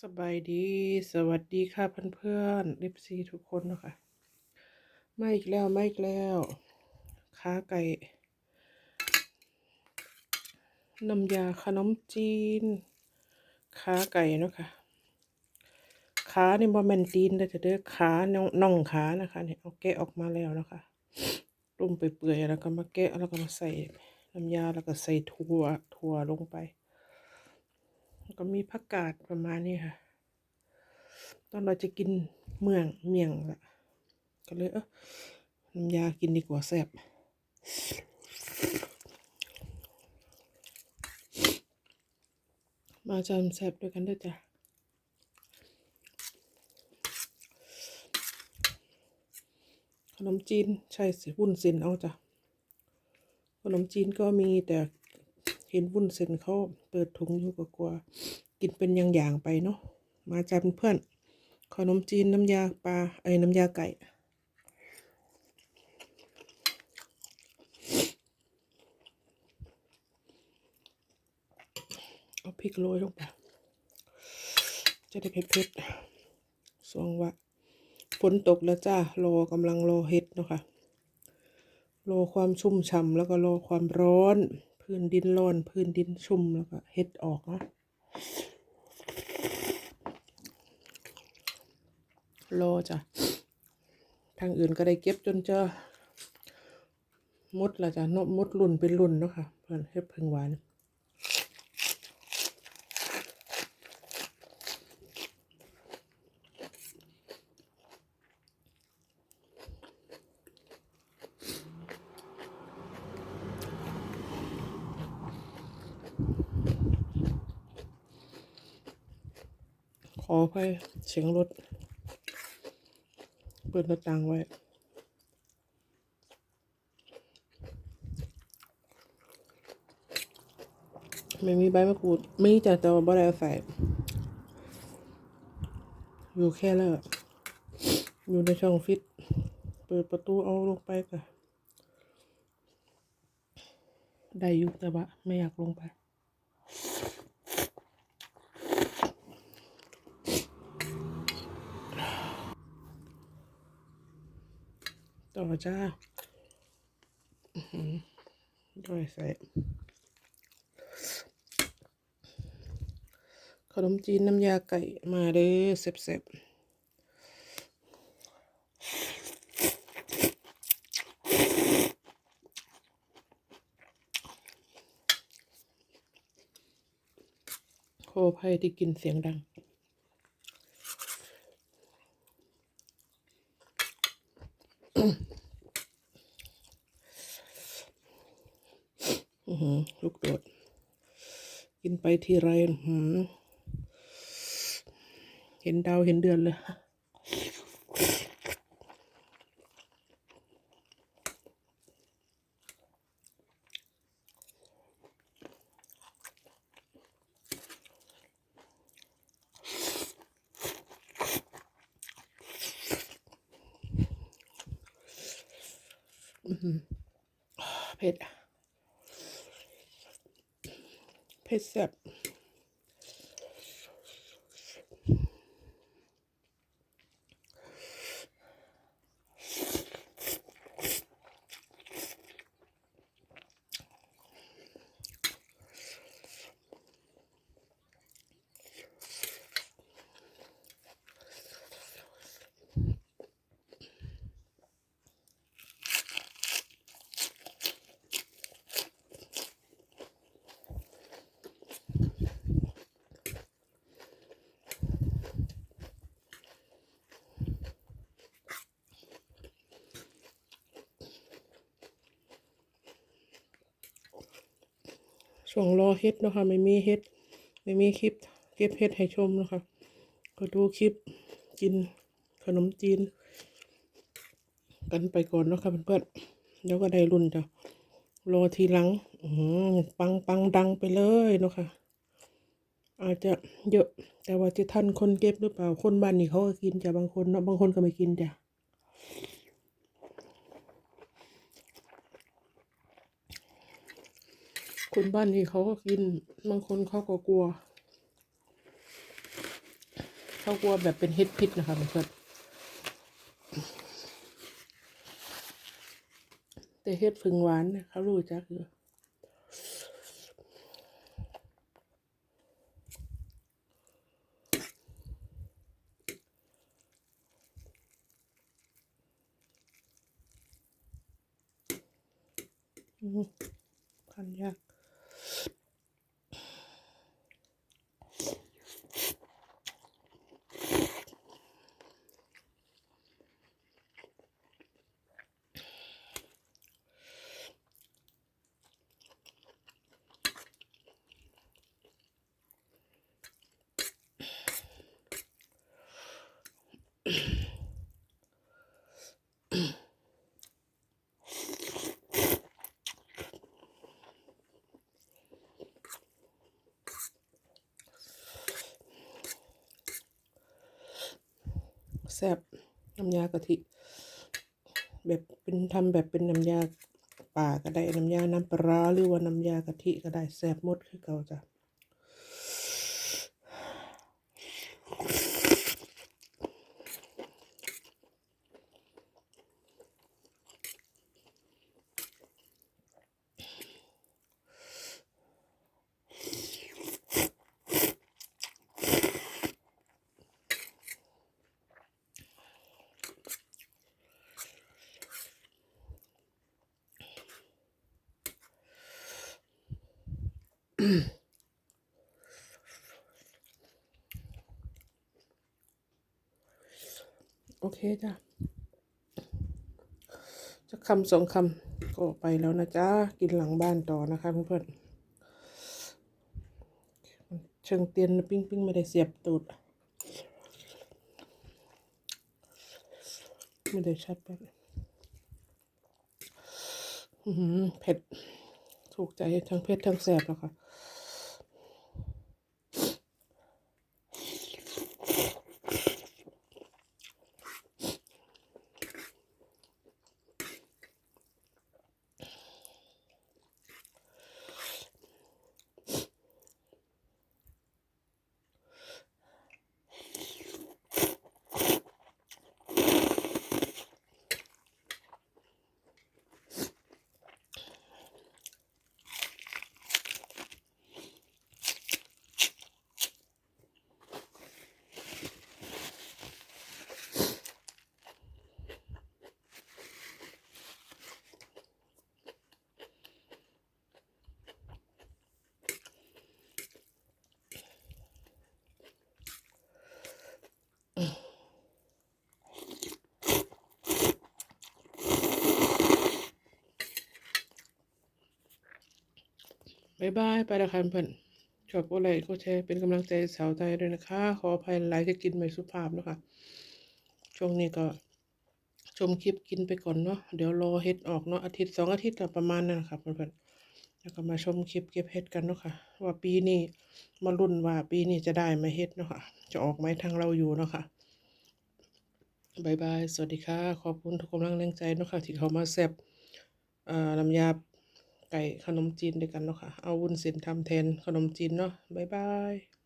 สบายดี สวัสดีค่ะเพื่อนๆเอฟซีทุกคนนะคะม่อีกแล้วม่อีกแล้วขาไก่น้ำยาขนมจีนขาไก่นะคะขานี่บ่แมนตีนเด้จะเด้อขาน่ององขานะคะเนี่ยเอาแกะออกมาแล้วนะคะต้มไปเปื่อยๆแล้วก็มาแกะแล้วก็มาใส่น้ำยาแล้วก็ใส่ถั่วถั่วลงไป ก็มีผักกาดประมาณนี้ค่ะ ตอนเราจะกินเมืองเมียงละก็เลยเออน้ำยากินดีกว่าแซ่บมาจำแซ่บด้วยกันเด้วยจ้ะขนมจีนใช่สิวุ้นเส้นเอาจ้ะขนมจีนก็มีแต่ เห็นวุ้นเส้นเขาเปิดถุงอยู่ก็กลัว กินเป็นอย่างๆไปเนาะมาจ้ะเพื่อนขนมจีนน้ำยาปลาไอ้น้ำยาไก่เอาพริกโรยลงไป จะได้เผ็ดๆสวงวะฝนตกแล้วจ้ารอกำลังรอเฮ็ดเนาะค่ะรอความชุ่มฉ่ำแล้วก็รอความร้อน พื้นดินร้อน พื้นดินชุ่มแล้วก็เฮ็ดออกเนาะรอจ้ะ ทางอื่นก็ได้เก็บจนเจอมดละจ้ะนกมดรุ่นเป็นรุ่นเนาะค่ะ เพื่อนเฮ็ดเพึ่งหวาน ขอไปเสียงรถ เปิดหน้าต่างไว้ ไม่มีใบมะกรูดมีจ้ะแต่ว่าบ่ได้เอใส่ อยู่แค่แล้วอยู่ในช่องฟิต เปิดประตูเอาลงไปก็ได้ยู่แต่ว่าไม่อยากลงไป ต่อจ้าอือหือด้วยใส่ขนมจีนน้ำยาไก่มาเด้อเสบๆขออภัยที่กินเสียงดัง อือหือ ลูกโดด กินไปทีไรเห็นดาวเห็นเดือนเลย เผ็ด เผ็ดแซ่บ ช่วงรอเฮ็ดนะคะ ไม่มีเฮ็ด ไม่มีคลิป เก็บเฮ็ดให้ชมนะคะ ก็ดูคลิปกินขนมจีน กันไปก่อนนะค่ะเพื่อนๆแล้วก็ได้รุ่นจ้ะรอทีหลังอือหือปังปังดังไปเลยนะคะ อาจจะเยอะ แต่ว่าจะทันคนเก็บหรือเปล่า คนบ้านนี่เขาก็กินจ้ะบางคนเนาะบางคนก็ไม่กินจ้ะ คนบ้านนี้เขาก็กิน บางคนเขาก็กลัว เขากลัวแบบเป็นเฮ็ดพิษนะคะเพื่อนแต่เฮ็ดผึ่งหวานเขารู้จักอยู่อืมคั แซ่บน้ำยากะทิ แบบเป็นทำแบบเป็นน้ำยาป่าก็ได้น้ำยาน้ำปลาหรือว่าน้ำยากะทิก็ได้แซ่บหมดคือเก่าจ้ะ โอเคจ้ะจะคำสองคำก็ไปแล้วนะจ๊ะ กินหลังบ้านต่อนะคะเพื่อนเชิงเตียนปิ้งปิ้งไม่ได้เสียบตูด ไม่ได้ชัดไปหือเผ็ด ถูกใจทั้งเผ็ดทั้งแสบแล้วค่ะ บายบายไปแล้วค่ะเพื่อนชอบกดไลค์กดแชร์เป็นกำลังใจสาวไทยด้วยนะคะ ขออภัยหลายที่กินไม่สุภาพนะคะ ช่วงนี้ก็ชมคลิปกินไปก่อนเนาะเดี๋ยวรอเฮ็ดออกเนาะอาทิตย์สองอาทิตย์ประมาณนั้นนะครับเพื่อนๆแล้วก็มาชมคลิปเก็บเฮ็ดกันเนาะค่ะ ว่าปีนี้มาลุ้นว่าปีนี้จะได้ไหมเฮ็ดเนาะค่ะ จะออกไหมทางเราอยู่เนาะค่ะบายบาย สวัสดีค่ะ ขอบคุณทุกกำลังแรงใจเนาะค่ะ ที่เขามาแซ่บอ่อน้ำยา ไก่ขนมจีนด้วยกันเนาะค่ะ เอาวุ้นเส้นทำแทนขนมจีนเนาะบ๊ายบาย